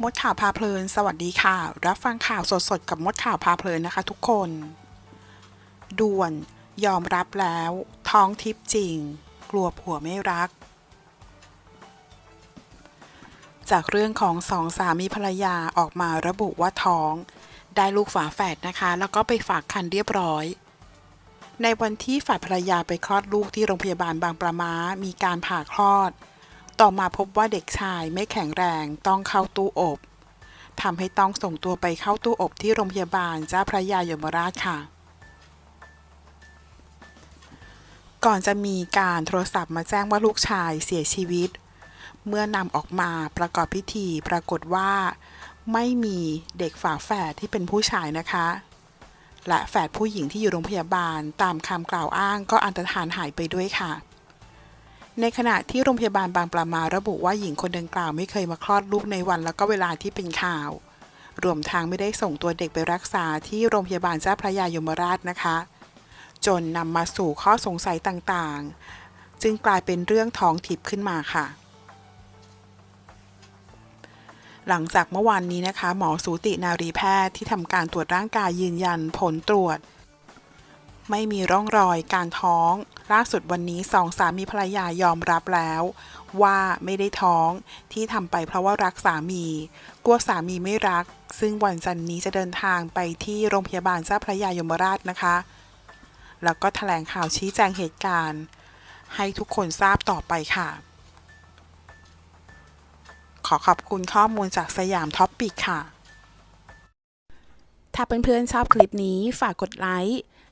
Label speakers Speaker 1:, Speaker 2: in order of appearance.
Speaker 1: มดข่าวพาเพลิน สวัสดีค่ะ รับฟังข่าวสดๆ กับมดข่าวพาเพลินนะคะทุกคน ด่วน ยอมรับแล้ว ท้องทิพย์จริง กลัวผัวไม่รัก จากเรื่องของสองสามีภรรยาออกมาระบุว่าท้อง ได้ลูกฝาแฝดนะคะ แล้วก็ไปฝากคันเรียบร้อย ในวันที่ฝ่ายภรรยาไปคลอดลูกที่โรงพยาบาลบางประมา มีการผ่าคลอด ต่อมาพบว่าเด็กชายไม่แข็งแรงต้องเข้าตู้อบทำให้ต้องส่งตัวไปเข้าตู้อบที่โรงพยาบาลเจ้าพระยายมราชค่ะ ก่อนจะมีการโทรศัพท์มาแจ้งว่าลูกชายเสียชีวิต เมื่อนำออกมาประกอบพิธีปรากฏว่า ไม่มีเด็กฝาแฝดที่เป็นผู้ชายนะคะ และแฝดผู้หญิงที่อยู่โรงพยาบาลตามคำกล่าวอ้างก็อันตรธานหายไปด้วยค่ะ ในขณะที่โรงพยาบาลบางปลามาระบุว่าหญิงคนดังกล่าวไม่เคยมาคลอดลูกในวันแล้วก็เวลาที่เป็นข่าว รวมทางไม่ได้ส่งตัวเด็กไปรักษาที่โรงพยาบาลเจ้าพระยายมราชนะคะ จนนำมาสู่ข้อสงสัยต่างๆ จึงกลายเป็นเรื่องท้องทิพย์ขึ้นมาค่ะหลังจากเมื่อวานนี้นะคะ หมอสูตินารีแพทย์ที่ทำการตรวจร่างกายยืนยันผลตรวจ ไม่มีร่องรอยการท้อง ล่าสุดวันนี้สองสามีภรรยายอมรับแล้ว ว่าไม่ได้ท้องที่ทำไปเพราะว่ารักสามี กลัวสามีไม่รัก ซึ่งวันจันนี้จะเดินทางไปที่โรงพยาบาลเจ้าพระยายมราชนะคะ แล้วก็แถลงข่าวชี้แจงเหตุการณ์ ให้ทุกคนทราบต่อไปค่ะ ขอขอบคุณข้อมูลจากสยามท็อปปิกค่ะ ถ้าเพื่อนๆชอบคลิปนี้ฝากกดไลค์